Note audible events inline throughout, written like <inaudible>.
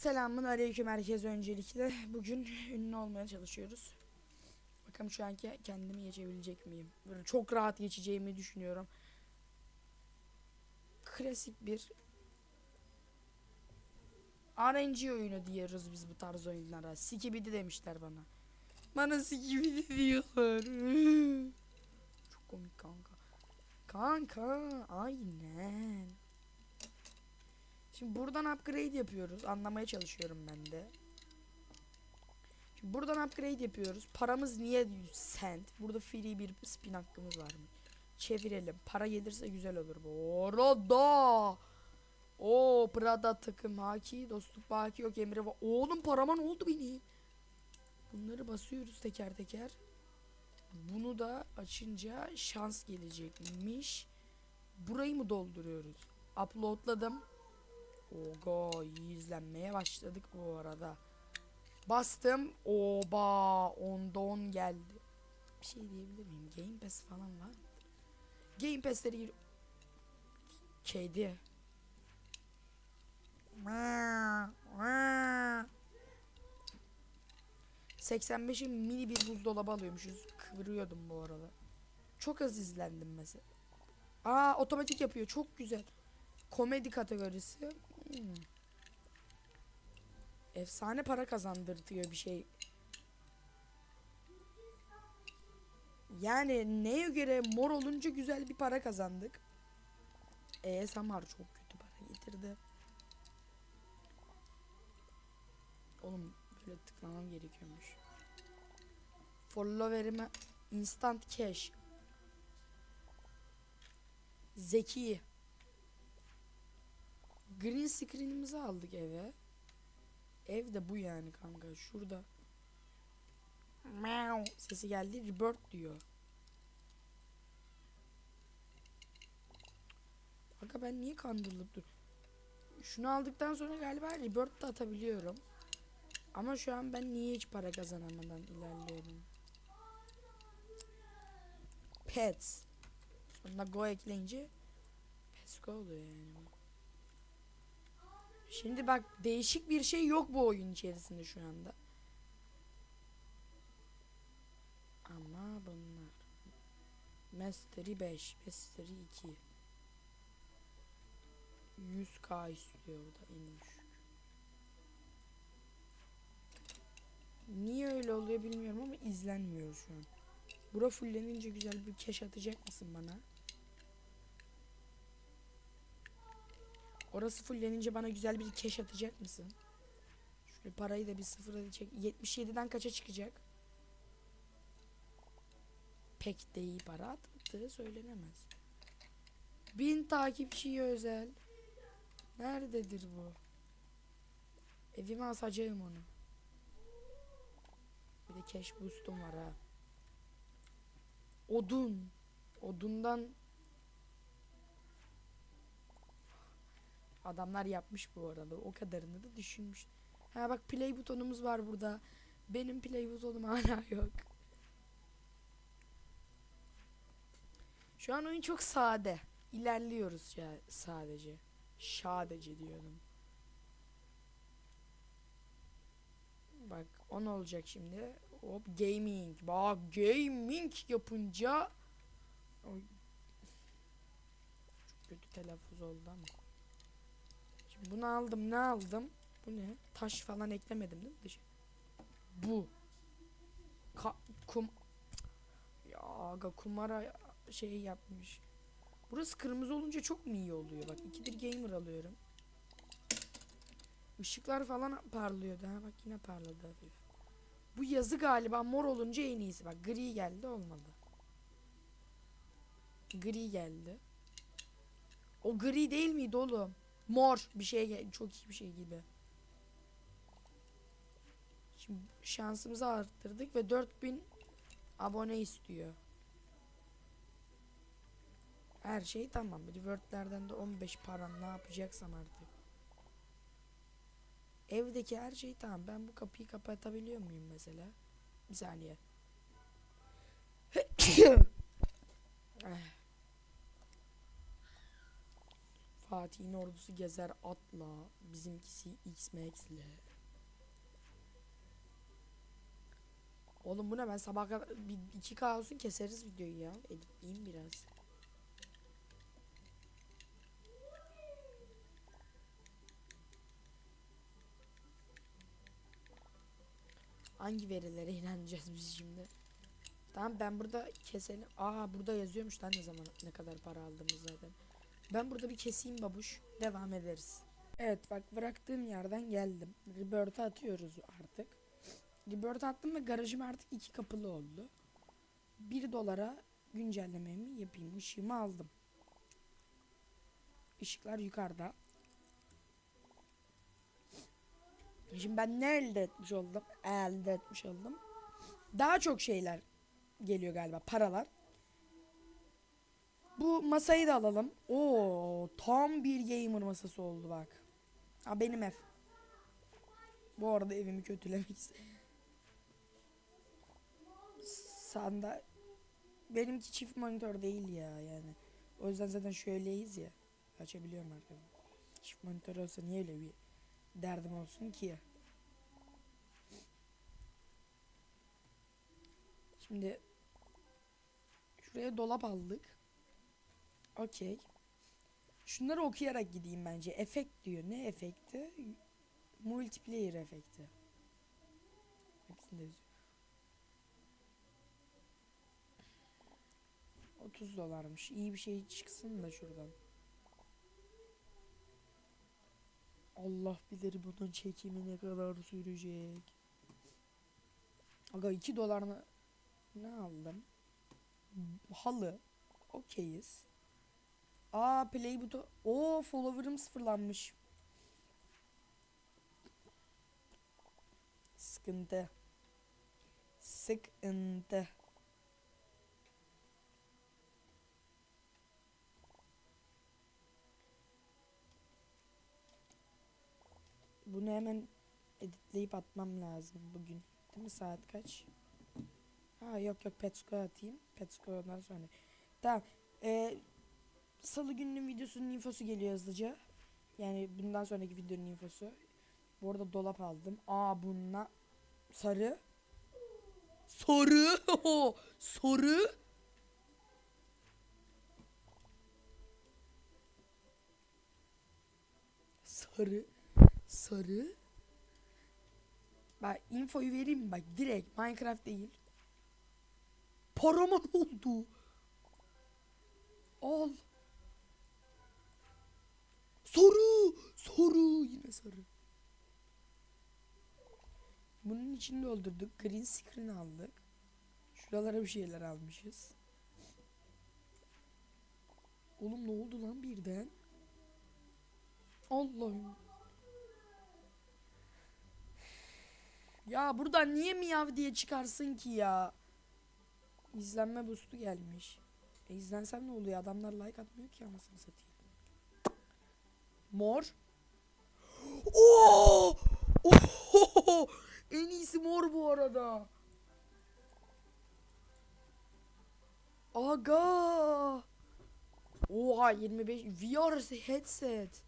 Selamun aleyküm herkese öncelikle. Bugün ünlü olmaya çalışıyoruz. Bakalım şu anki kendimi geçebilecek miyim? Böyle çok rahat geçeceğimi düşünüyorum. Klasik bir RNG oyunu diyoruz biz bu tarz oyunlara. Sikibidi demişler bana. Bana sikibidi diyorlar. çok komik kanka. Kanka aynen. Şimdi buradan upgrade yapıyoruz. Anlamaya çalışıyorum ben de. Şimdi buradan upgrade yapıyoruz. Paramız niye 100 cent? Burada free bir spin hakkımız var mı? Çevirelim. Para gelirse güzel olur bu. Arada. O Prada takım haki dostluk baki yok emri var. Oğlum parama ne oldu benim? Bunları basıyoruz teker teker. Bunu da açınca şans gelecekmiş. Burayı mı dolduruyoruz? Uploadladım. Ogo iyi izlenmeye başladık bu arada. Bastım. Oba onda 10 geldi. Bir şey diyebilir miyim? Game Pass falan var mı? Game Pass'leri gir... Kedi. 85'in mini bir buzdolabı alıyormuşuz. Kıvırıyordum bu arada. Çok az izlendim mesela. Aa otomatik yapıyor. Çok güzel. Komedi kategorisi. Efsane para kazandırtıyor bir şey. Yani neye göre mor olunca güzel bir para kazandık. ASMR çok kötü para getirdi. Oğlum böyle tıklamam gerekiyormuş. Follower'ime instant cash. Zeki. Green screen'imizi aldık eve. Ev de bu yani kanka. Şurada. Meow sesi geldi. Rebirth diyor. Kanka ben niye kandırılıp dur? Şunu aldıktan sonra galiba Rebirth de atabiliyorum. Ama şu an ben niye hiç para kazanamadan ilerliyorum? Pets. Sonuna go ekleyince Pets go oluyor yani. Şimdi bak değişik bir şey yok bu oyun içerisinde şu anda. Ama bunlar. Mastery 5, Mastery 2. 100k istiyor da en. Niye öyle oluyor bilmiyorum ama izlenmiyor şu an. Bura fullenince güzel bir cash atacak mısın bana? Orası fullenince bana güzel bir cash atacak mısın? Şöyle parayı da bir sıfıra çek. 77'den kaça çıkacak? Pek de iyi para attığı söylenemez. Bin takipçiye özel. Nerededir bu? Evime asacağım onu. Bir de cash boost'um var ha. Odun. Odundan Adamlar yapmış bu arada. O kadarını da düşünmüş. Ha bak play butonumuz var burada. Benim play butonum hala <laughs> yok. Şu an oyun çok sade. İlerliyoruz ya sadece. Sadece diyordum. Bak on olacak şimdi. Hop gaming. Bak gaming yapınca Oy. Çok kötü telaffuz oldu ama. Bunu aldım ne aldım? Bu ne? Taş falan eklemedim değil mi? Dışı? Bu. Ka kum ya aga kumara şey yapmış. Burası kırmızı olunca çok mu iyi oluyor? Bak ikidir gamer alıyorum. Işıklar falan parlıyordu. Ha bak yine parladı hafif. Bu yazı galiba mor olunca en iyisi. Bak gri geldi olmadı. Gri geldi. O gri değil miydi oğlum? Mor bir şey çok iyi bir şey gibi. Şimdi şansımızı arttırdık ve 4000 abone istiyor. Her şey tamam. Reward'lerden de 15 paran ne yapacaksam artık. Evdeki her şey tamam. Ben bu kapıyı kapatabiliyor muyum mesela? Bir saniye. <coughs> Fatih'in ordusu gezer atla. Bizimkisi X-Max'le. Oğlum bu ne ben sabah kadar bir 2K olsun keseriz videoyu ya. Editleyeyim biraz. Hangi verilere <laughs> inanacağız biz şimdi? Tamam ben burada keselim. Aa burada yazıyormuş lan ne zaman ne kadar para aldığımız zaten. Ben burada bir keseyim babuş. Devam ederiz. Evet bak bıraktığım yerden geldim. Rebirth'e atıyoruz artık. Rebirth'e attım ve garajım artık iki kapılı oldu. 1 dolara güncellememi yapayım. Işığımı aldım. Işıklar yukarıda. Şimdi ben ne elde etmiş oldum? Elde etmiş oldum. Daha çok şeyler geliyor galiba. Paralar. Bu masayı da alalım. Oo, tam bir gamer masası oldu bak. Ha benim ev. Bu arada evimi kötülemek istedim. Sanda benimki çift monitör değil ya yani. O yüzden zaten şöyleyiz ya. Açabiliyorum arkadan. Çift monitör olsa niye öyle bir derdim olsun ki? Şimdi şuraya dolap aldık. Okey. Şunları okuyarak gideyim bence. Efekt diyor. Ne efekti? Multiplayer efekti. Hepsinde yazıyor. 30 dolarmış. İyi bir şey çıksın da şuradan. Allah bilir bunun çekimi ne kadar sürecek. Aga 2 dolar ne, ne aldım? Halı. Okeyiz. Aa play buton. Oo follower'ım sıfırlanmış. Sıkıntı. Sıkıntı. Bunu hemen editleyip atmam lazım bugün. Değil mi saat kaç? Ha yok yok Petsko'ya atayım. Petsko'dan sonra. Tamam. Ee, Salı gününün videosunun infosu geliyor hızlıca. Yani bundan sonraki videonun infosu. Bu arada dolap aldım. Aa bununla sarı. Sarı. <laughs> sarı. Sarı. Sarı. Bak infoyu vereyim? Bak direkt Minecraft değil. Parama ne oldu? Al. Sarı. Bunun içini doldurduk. Green screen aldık. Şuralara bir şeyler almışız. Oğlum ne oldu lan birden? Allah'ım. Ya buradan niye miyav diye çıkarsın ki ya? İzlenme boost'u gelmiş. E izlensem ne oluyor? Adamlar like atmıyor ki anasını satayım. Mor. Oo! Oo! <laughs> En iyisi mor bu arada. Aga. Oha 25 VR headset.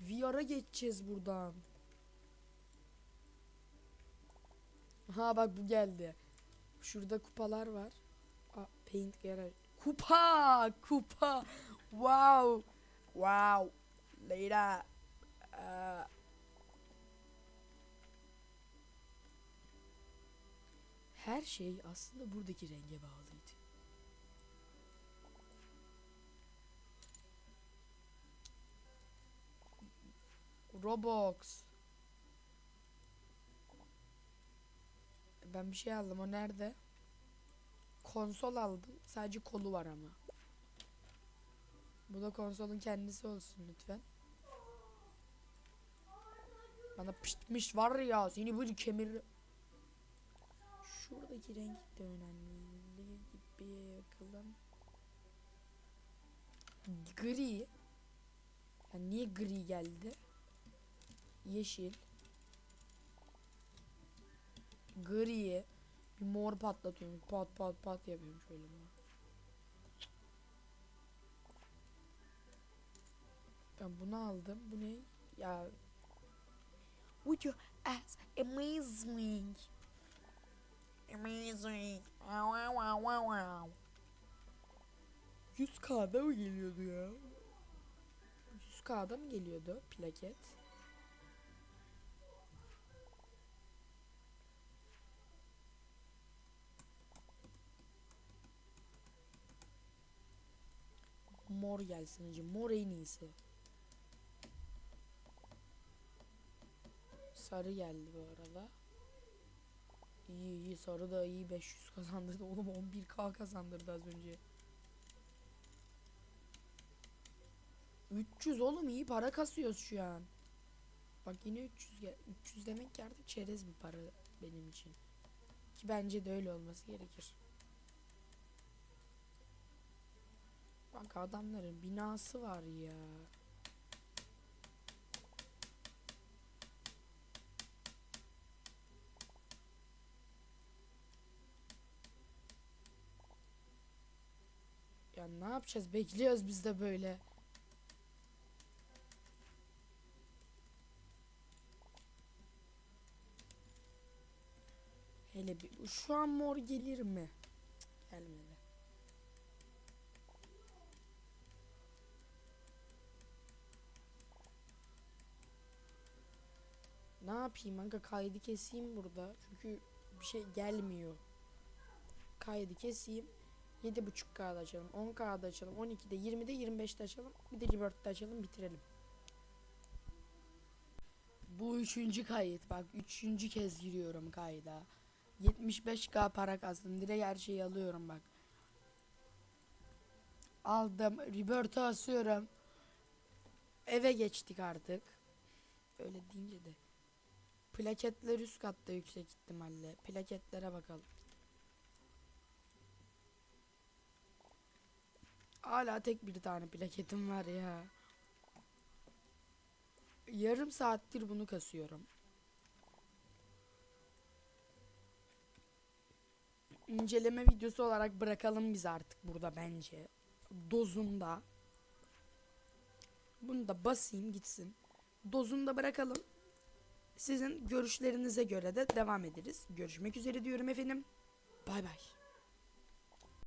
VR'a geçeceğiz buradan. Ha bak bu geldi. Şurada kupalar var. Aa, paint garage. Kupa! Kupa! Wow! Wow! Leyla. Aa. Her şey aslında buradaki renge bağlıydı. Roblox. Ben bir şey aldım. O nerede? Konsol aldım. Sadece kolu var ama. Bu da konsolun kendisi olsun lütfen. Bana piştmiş var ya seni bir kemir. Şuradaki renk de önemli gibi bakalım. Gri. Yani niye gri geldi? Yeşil. Gri. Bir mor patlatıyorum. Pat pat pat yapıyorum şöyle. Ben bunu aldım. Bu ne? Ya Would you ask amazing? Amazing. 100k'da mı geliyordu ya? 100k'da mı geliyordu plaket? Mor gelsin hacı. Mor en iyisi. Sarı geldi bu arada. İyi iyi sarı da iyi 500 kazandırdı. Oğlum 11k kazandırdı az önce. 300 oğlum iyi para kasıyoruz şu an. Bak yine 300 gel 300 demek ki çerez bir para benim için. Ki bence de öyle olması gerekir. Bak adamların binası var ya. Ya ne yapacağız? Bekliyoruz biz de böyle. Hele bir şu an mor gelir mi? Cık, Gelmedi. Ne yapayım kanka kaydı keseyim burada. Çünkü bir şey gelmiyor. Kaydı keseyim. 7.5K'da açalım. 10K'da açalım. 12'de 20'de 25'te açalım. Bir de Rebirth'te açalım bitirelim. Bu üçüncü kayıt. Bak üçüncü kez giriyorum kayda. 75k para kastım. Direkt her şeyi alıyorum bak. Aldım. Rebirth'e asıyorum. Eve geçtik artık. Öyle deyince de. Plaketler üst katta yüksek ihtimalle. Plaketlere bakalım. Hala tek bir tane plaketim var ya. Yarım saattir bunu kasıyorum. İnceleme videosu olarak bırakalım biz artık burada bence. Dozunda. Bunu da basayım gitsin. Dozunda bırakalım. Sizin görüşlerinize göre de devam ederiz. Görüşmek üzere diyorum efendim. Bay bay.